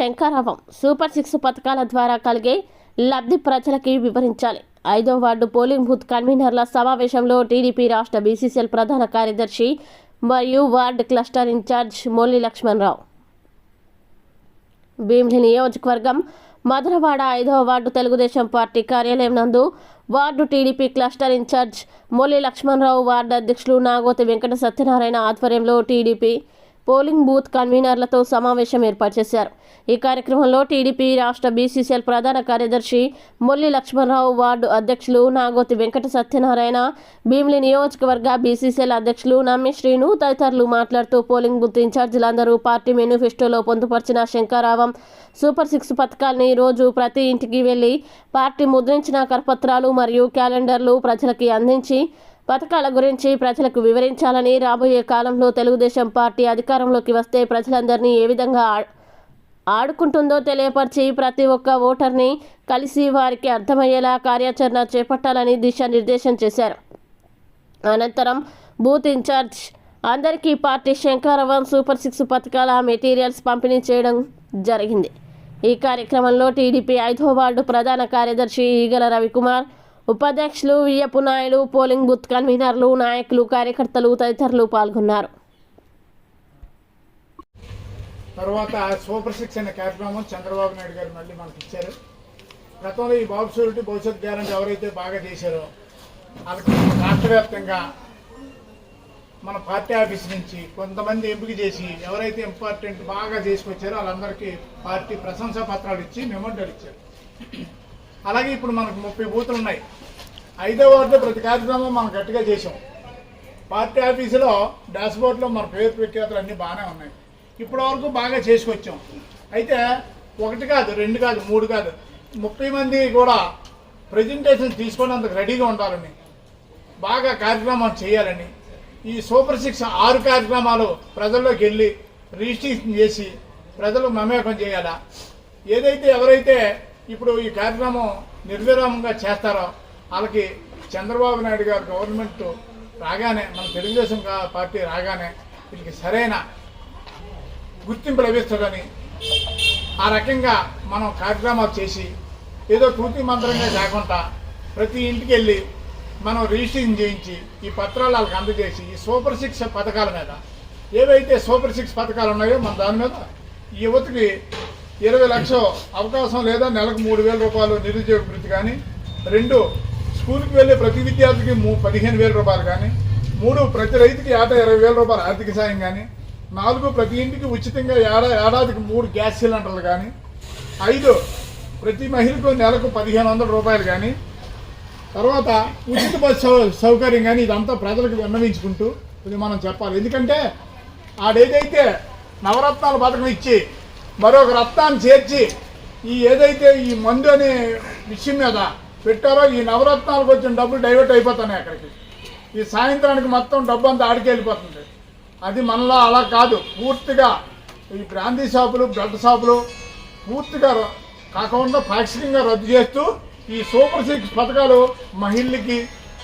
శంకరావం super six పథకాల ద్వారా కలిగే లబ్ధి ప్రజలకి వివరించాలి. ఐదో వార్డు పోలింగ్ బూత్ కన్వీనర్ల సమావేశంలో టీడీపీ రాష్ట్ర బీసీసీఎల్ ప్రధాన కార్యదర్శి మరియు ward cluster incharge Molli Lakshmanarao Bheemili నియోజకవర్గం మధురవాడ ఐదవ వార్డు తెలుగుదేశం పార్టీ కార్యాలయం నందు ward TDP cluster incharge Moli Lakshmanarao ward అధ్యక్షులు నాగోతి వెంకట సత్యనారాయణ ఆధ్వర్యంలో టీడీపీ పోలింగ్ బూత్ కన్వీనర్లతో సమావేశం ఏర్పాటు చేశారు. ఈ కార్యక్రమంలో టీడీపీ రాష్ట్ర బీసీసీఎల్ ప్రధాన కార్యదర్శి మొల్లి లక్ష్మణరావు వార్డు అధ్యక్షులు నాగోతి వెంకట సత్యనారాయణ భీమిలి నియోజకవర్గ బీసీసీఎల్ అధ్యక్షులు నమ్మి శ్రీను తదితరులు మాట్లాడుతూ పోలింగ్ బూత్ ఇన్ఛార్జీలందరూ పార్టీ మేనిఫెస్టోలో పొందుపరిచిన శంకరావం సూపర్ సిక్స్ పథకాల్ని రోజు ప్రతి ఇంటికి వెళ్ళి పార్టీ ముద్రించిన కరపత్రాలు మరియు క్యాలెండర్లు ప్రజలకి అందించి పథకాల గురించి ప్రజలకు వివరించాలని రాబోయే కాలంలో తెలుగుదేశం పార్టీ అధికారంలోకి వస్తే ప్రజలందరినీ ఏ విధంగా ఆ- ఆడుకుంటుందో తెలియపరిచి ప్రతి ఒక్క ఓటర్ని కలిసి వారికి అర్థమయ్యేలా కార్యాచరణ చేపట్టాలని దిశానిర్దేశం చేశారు. అనంతరం బూత్ ఇన్ఛార్జ్ అందరికీ పార్టీ శంకరవన్ సూపర్ సిక్స్ పథకాల మెటీరియల్స్ పంపిణీ చేయడం జరిగింది. ఈ కార్యక్రమంలో టీడీపీ ఐదో వార్డు ప్రధాన కార్యదర్శి ఈగల రవికుమార్ ఉపాధ్యక్షులు వియ్యపు నాయుడు పోలింగ్ బూత్ కన్వీనర్లు నాయకులు కార్యకర్తలు తదితరులు పాల్గొన్నారు. తర్వాత సూపర్ సిక్స్ అనే కార్యక్రమం చంద్రబాబు నాయుడు గారు మళ్ళీ మనకి ఇచ్చారు గతంలో ఈ బాబు సూరిటీ భవిష్యత్ గ్యారంటీ ఎవరైతే బాగా చేశారో వాళ్ళకి రాష్ట్ర మన పార్టీ ఆఫీస్ నుంచి కొంతమంది ఎంపిక చేసి ఎవరైతే ఇంపార్టెంట్ బాగా చేసుకొచ్చారో వాళ్ళందరికీ పార్టీ ప్రశంసా పత్రాలు ఇచ్చి మెమోంటాలు ఇచ్చారు. అలాగే ఇప్పుడు మనకు ముప్పై బూతులు ఉన్నాయి. ఐదో వార్డులో ప్రతి కార్యక్రమం మనం గట్టిగా చేసాం పార్టీ ఆఫీసులో డాష్బోర్డ్లో మన పేరు ప్రఖ్యాతులు అన్నీ బాగానే ఉన్నాయి. ఇప్పటి వరకు బాగా చేసుకొచ్చాం. అయితే ఒకటి కాదు రెండు కాదు మూడు కాదు. ముప్పై మంది కూడా ప్రజెంటేషన్ తీసుకునేందుకు రెడీగా ఉండాలని బాగా కార్యక్రమం చేయాలని ఈ సూపర్ సిక్స్ ఆరు కార్యక్రమాలు ప్రజల్లోకి వెళ్ళి రిజిస్ట్రేషన్ చేసి ప్రజలు మమేకం చేయాలా? ఏదైతే ఎవరైతే ఇప్పుడు ఈ కార్యక్రమం నిర్విరామంగా చేస్తారో వాళ్ళకి చంద్రబాబు నాయుడు గారు గవర్నమెంట్ రాగానే మన తెలుగుదేశం కా- పార్టీ రాగానే వీళ్ళకి సరైన గుర్తింపు లభిస్తుందని ఆ రకంగా మనం కార్యక్రమాలు చేసి ఏదో తూతి మంత్రంగా కాకుండా ప్రతి ఇంటికి వెళ్ళి మనం రిజిస్ట్రేషన్ చేయించి ఈ పత్రాలు వాళ్ళకి అందజేసి ఈ సూపర్ సిక్స్ పథకాల మీద ఏవైతే సూపర్ సిక్స్ పథకాలు ఉన్నాయో మన దాని మీద యువతకి ఇరవై లక్షలు అవకాశం లేదా నెలకు మూడు వేల రూపాయలు నిరుద్యోగ వృత్తి కానీ రెండు స్కూల్కి వెళ్ళే ప్రతి విద్యార్థికి మూ పదిహేను వేల రూపాయలు కానీ మూడు ప్రతి రైతుకి ఏటా ఇరవై వేల రూపాయలు ఆర్థిక సాయం కానీ నాలుగు ప్రతి ఇంటికి ఉచితంగా ఏడా ఏడాదికి మూడు గ్యాస్ సిలిండర్లు కానీ ఐదు ప్రతి మహిళకు నెలకు పదిహేను వందల రూపాయలు కానీ తర్వాత ఉచిత బస్సు సౌకర్యం కానీ ఇదంతా ప్రజలకు విన్నవించుకుంటూ ఇది మనం చెప్పాలి. ఎందుకంటే ఆడేదైతే నవరత్నాల పథకం ఇచ్చి మరొక రత్నాన్ని చేర్చి ఈ ఏదైతే ఈ మందు అనే విషయం మీద పెట్టారో? ఈ నవరత్నాలకు వచ్చిన డబ్బులు డైవర్ట్ అయిపోతున్నాయి అక్కడికి. ఈ సాయంత్రానికి మొత్తం డబ్బు అంతా ఆడికి వెళ్ళిపోతుంది. అది మనలో అలా కాదు. పూర్తిగా ఈ బ్రాందీ షాపులు బ్రెడ్ షాపులు పూర్తిగా ర- కాకుండా పాక్షికంగా రద్దు చేస్తూ ఈ సూపర్ సిక్స్ పథకాలు మహిళలకి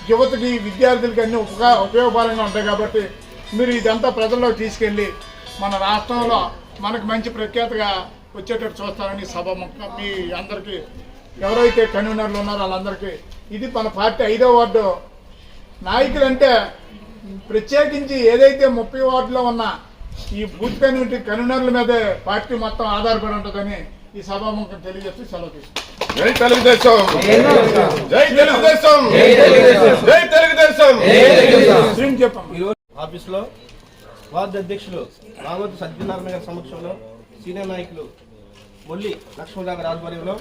యువతకి విద్యార్థులకి అన్ని ఉపయోగ ఉపయోగకరంగా ఉంటాయి కాబట్టి మీరు ఇదంతా ప్రజల్లోకి తీసుకెళ్ళి మన రాష్ట్రంలో మనకు మంచి ప్రఖ్యాతగా వచ్చేటట్టు చూస్తారని సభ ముఖ మీ అందరికీ ఎవరైతే కన్వీనర్లు ఉన్నారో వాళ్ళందరికీ ఇది మన పార్టీ ఐదో వార్డు. నాయకులంటే ప్రత్యేకించి ఏదైతే ముప్పై వార్డులో ఉన్న ఈ బూత్ కమ్యూనిటీ కన్వీనర్ల మీదే పార్టీ మొత్తం ఆధారపడి ఉంటుందని ఈ సభాముఖం తెలియజేస్తూ సెలవు తీసుకుంటాం జై తెలుగుదేశం. జై తెలుగుదేశం. జై తెలుగుదేశం. ఆఫీసులో వార్డు అధ్యక్షులు రామోతి సత్యనారాయణ గారి సమక్షంలో సీనియర్ నాయకులు మొల్లి లక్ష్మణరావు గారి ఆధ్వర్యంలో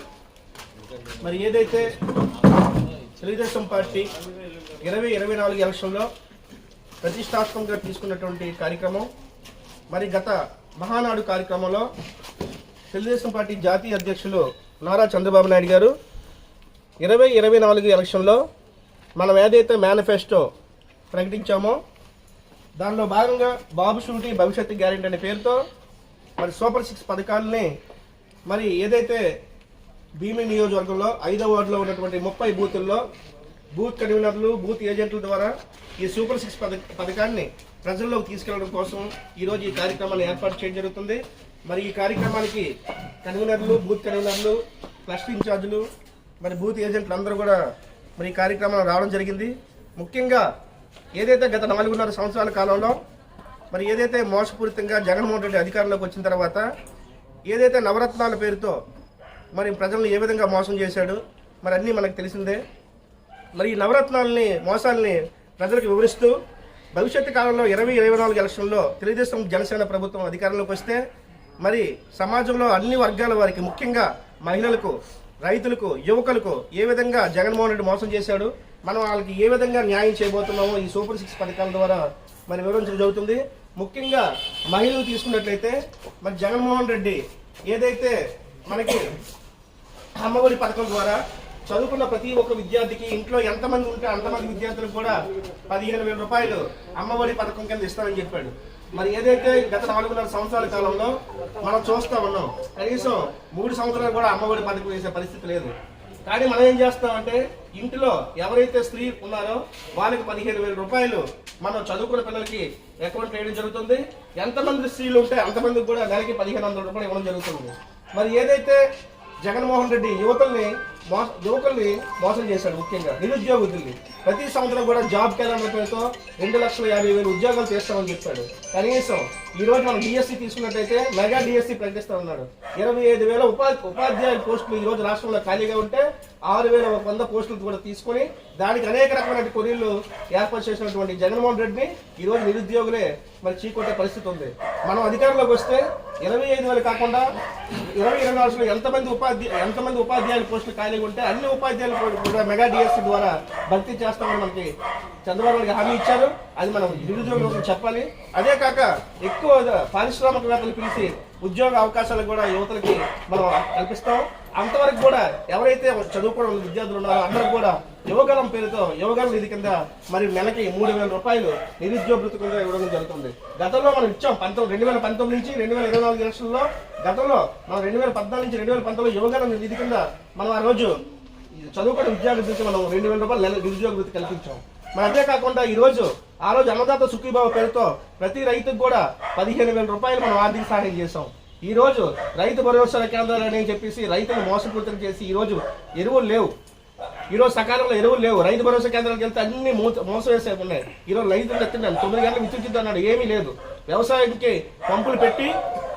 మరి ఏదైతే తెలుగుదేశం పార్టీ ఇరవై ఇరవై నాలుగు ఎలక్షన్లో ప్రతిష్టాత్మకంగా తీసుకున్నటువంటి కార్యక్రమం మరి గత మహానాడు కార్యక్రమంలో తెలుగుదేశం పార్టీ జాతీయ అధ్యక్షులు నారా చంద్రబాబు నాయుడు గారు ఇరవై ఇరవై నాలుగు ఎలక్షన్లో మనం ఏదైతే మేనిఫెస్టో ప్రకటించామో దానిలో భాగంగా బాబు సూటి భవిష్యత్తు గ్యారెంటీ అనే పేరుతో మరి సూపర్ సిక్స్ పథకాలని మరి ఏదైతే భీమి నియోజకవర్గంలో ఐదో వార్డులో ఉన్నటువంటి ముప్పై బూతుల్లో బూత్ కన్వీనర్లు బూత్ ఏజెంట్ల ద్వారా ఈ సూపర్ సిక్స్ పథకాన్ని ప్రజల్లోకి తీసుకెళ్ళడం కోసం ఈరోజు ఈ కార్యక్రమాన్ని ఏర్పాటు చేయడం జరుగుతుంది. మరి ఈ కార్యక్రమానికి కన్వీనర్లు బూత్ కన్వీనర్లు క్లస్టర్ ఇన్ఛార్జీలు మరి బూత్ ఏజెంట్లు అందరూ కూడా మరి ఈ కార్యక్రమం రావడం జరిగింది. ముఖ్యంగా ఏదైతే గత నాలుగున్నర సంవత్సరాల కాలంలో మరి ఏదైతే మోసపూరితంగా జగన్మోహన్ రెడ్డి అధికారంలోకి వచ్చిన తర్వాత ఏదైతే నవరత్నాల పేరుతో మరి ప్రజలను ఏ విధంగా మోసం చేశాడు? మరి అన్నీ మనకు తెలిసిందే. మరి ఈ నవరత్నాలని మోసాలని ప్రజలకు వివరిస్తూ భవిష్యత్తు కాలంలో ఇరవై ఇరవై నాలుగు ఎలక్షన్లో తెలుగుదేశం జనసేన ప్రభుత్వం అధికారంలోకి వస్తే మరి సమాజంలో అన్ని వర్గాల వారికి ముఖ్యంగా మహిళలకు రైతులకు యువకులకు ఏ విధంగా జగన్మోహన్ రెడ్డి మోసం చేశాడు? మనం వాళ్ళకి ఏ విధంగా న్యాయం చేయబోతున్నామో ఈ సూపర్ సిక్స్ పథకాల ద్వారా మరి వివరించడం జరుగుతుంది. ముఖ్యంగా మహిళలు తీసుకున్నట్లయితే మరి జగన్మోహన్ రెడ్డి ఏదైతే మనకి అమ్మఒడి పథకం ద్వారా చదువుకున్న ప్రతి ఒక్క విద్యార్థికి ఇంట్లో ఎంతమంది ఉంటే అంతమంది విద్యార్థులకు కూడా పదిహేను వేల రూపాయలు అమ్మఒడి పథకం కింద ఇస్తామని చెప్పాడు. మరి ఏదైతే గత నాలుగున్నర సంవత్సరాల కాలంలో మనం చూస్తా ఉన్నాం కనీసం మూడు సంవత్సరాలు కూడా అమ్మఒడి పథకం వేసే పరిస్థితి లేదు. కానీ మనం ఏం చేస్తామంటే ఇంటిలో ఎవరైతే స్త్రీ ఉన్నారో వాళ్ళకి పదిహేను వేల రూపాయలు మనం చదువుకున్న పిల్లలకి అకౌంట్ వేయడం జరుగుతుంది. ఎంతమంది స్త్రీలు ఉంటే అంతమందికి కూడా నెలకి పదిహేను వందల రూపాయలు ఇవ్వడం జరుగుతుంది. మరి ఏదైతే జగన్మోహన్ రెడ్డి యువతల్ని మోస యువకుల్ని మోసం చేశాడు ముఖ్యంగా నిరుద్యోగుల్ని. ప్రతి సంవత్సరం కూడా జాబ్ క్యాలెండర్ పేరుతో రెండు లక్షల యాభై వేలు ఉద్యోగాలు చేస్తామని చెప్పాడు. కనీసం ఈ రోజు మనం డిఎస్సి తీసుకున్నట్టయితే మెగా డిఎస్సి ప్రకటిస్తా ఉన్నాడు. ఇరవై ఐదు వేల ఉపాధి ఉపాధ్యాయుల పోస్టులు ఈ రోజు రాష్ట్రంలో ఖాళీగా ఉంటే ఆరు వేల ఒక వంద పోస్టులు కూడా తీసుకొని దానికి అనేక రకమైన కొరీలు ఏర్పాటు చేసినటువంటి జగన్మోహన్ రెడ్డిని ఈ రోజు నిరుద్యోగులే మరి చీకొట్టే పరిస్థితి ఉంది. మనం అధికారంలోకి వస్తే ఇరవై ఐదు వేలు కాకుండా ఇరవై ఇరవై నాలుగు ఎంతమంది ఉపాధ్యాయ ఎంతమంది ఉపాధ్యాయుల పోస్టులు ఖాళీగా ఉంటే అన్ని ఉపాధ్యాయులు కూడా- మెగా డిఎస్సి ద్వారా భర్తీ చేస్తామని మనకి చంద్రబాబు హామీ ఇచ్చారు. అది మనం నిరుద్యోగులకు చెప్పాలి. అదే కాక ఎక్కువ పారిశ్రామికవేత్తలు పిలిచి ఉద్యోగ అవకాశాలు కూడా యువతలకి మనం కల్పిస్తాం. అంతవరకు కూడా ఎవరైతే చదువుకోవడం విద్యార్థులు ఉన్నారో అందరికి కూడా యువగలం పేరుతో యువగలం నిధి కింద మరి నెలకి మూడు వేల రూపాయలు నిరుద్యోగ కింద ఇవ్వడం జరుగుతుంది. గతంలో మనం ఇచ్చాం పంతొమ్మిది రెండు వేల పంతొమ్మిది నుంచి రెండు వేల ఇరవై నాలుగు ఎలక్షన్లో గతంలో మనం రెండు వేల పద్నాలుగు నుంచి రెండు వేల పంతొమ్మిది యువగలం నిధి కింద మనం ఆ రోజు చదువుకున్న విద్యార్థి నుంచి మనం రెండు వేల రూపాయలు నిరుద్యోగ వృత్తి కల్పించాం. మరి అంతేకాకుండా కాకుండా ఆ రోజు అన్నదాత సుఖీభావ పేరుతో ప్రతి రైతుకు కూడా పదిహేను వేల రూపాయలు మనం ఆర్థిక సహాయం చేసాం ఈ రోజు రైతు భరోసా కేంద్రాలు అని చెప్పేసి రైతులు మోసపూరితం చేసి ఈ రోజు ఎరువులు లేవు. ఈరోజు సకాలంలో ఎరువులు లేవు. రైతు భరోసా కేంద్రాలకు వెళ్తే అన్ని మోసం వేసే ఉన్నాయి. ఈరోజు రైతులు ఎత్తున్నాను తొమ్మిది గంటలు విద్యుత్ అన్నాడు. ఏమీ లేదు. వ్యవసాయానికి పంపులు పెట్టి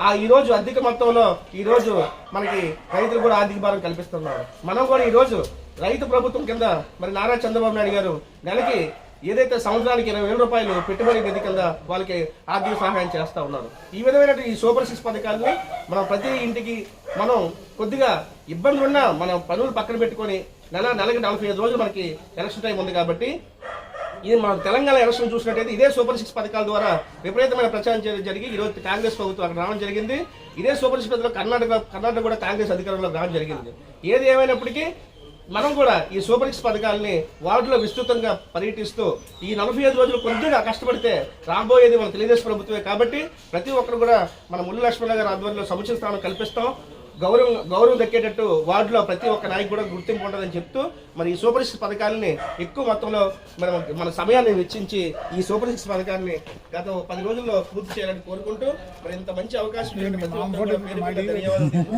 ఆ ఈరోజు అధిక మొత్తంలో ఈరోజు మనకి రైతులు కూడా ఆర్థిక భారం కల్పిస్తున్నారు. మనం కూడా ఈరోజు రైతు ప్రభుత్వం కింద మరి నారా చంద్రబాబు నాయుడు గారు నెలకి ఏదైతే సంవత్సరానికి ఇరవై వేల రూపాయలు పెట్టుబడి నిధి కింద వాళ్ళకి ఆర్థిక సహాయం చేస్తూ ఉన్నారు. ఈ విధమైన ఈ సూపర్ సిక్స్ పథకాలని మనం ప్రతి ఇంటికి మనం కొద్దిగా ఇబ్బందులు ఉన్నా మనం పనులు పక్కన పెట్టుకొని నెల నెలకి నలభై ఐదు రోజులు మనకి ఎలక్షన్ టైం ఉంది కాబట్టి ఇది మన తెలంగాణ ఎలక్షన్ చూసినట్టయితే ఇదే సూపర్ సిక్స్ పథకాల ద్వారా విపరీతమైన ప్రచారం చేయడం జరిగి ఈ రోజు కాంగ్రెస్ ప్రభుత్వం అక్కడ రావడం జరిగింది. ఇదే సూపర్ సిక్స్ పథకంలో కర్ణాటక కర్ణాటక కూడా కాంగ్రెస్ అధికారంలో రావడం జరిగింది. ఏది ఏమైనప్పటికీ మనం కూడా ఈ సూపర్ సిక్స్ పథకాలని వార్డులో విస్తృతంగా పర్యటిస్తూ ఈ నలభై ఐదు రోజులు కొద్దిగా కష్టపడితే రాబోయేది మన తెలుగుదేశం ప్రభుత్వమే కాబట్టి ప్రతి ఒక్కరు కూడా మన ముల్లి లక్ష్మణ గారి ఆధ్వర్యంలో సముచిత స్థానం కల్పిస్తాం. గౌరవం గౌరవం దక్కేటట్టు వార్డులో ప్రతి ఒక్క నాయకు కూడా గుర్తింపు ఉంటుందని చెప్తూ మరి ఈ సూపర్ సిక్స్ పథకాలని ఎక్కువ మొత్తంలో మనం మన సమయాన్ని వెచ్చించి ఈ సూపర్ సిక్స్ పథకాన్ని గత పది రోజుల్లో పూర్తి చేయాలని కోరుకుంటూ మరి ఇంత మంచి అవకాశం ధన్యవాదాలు.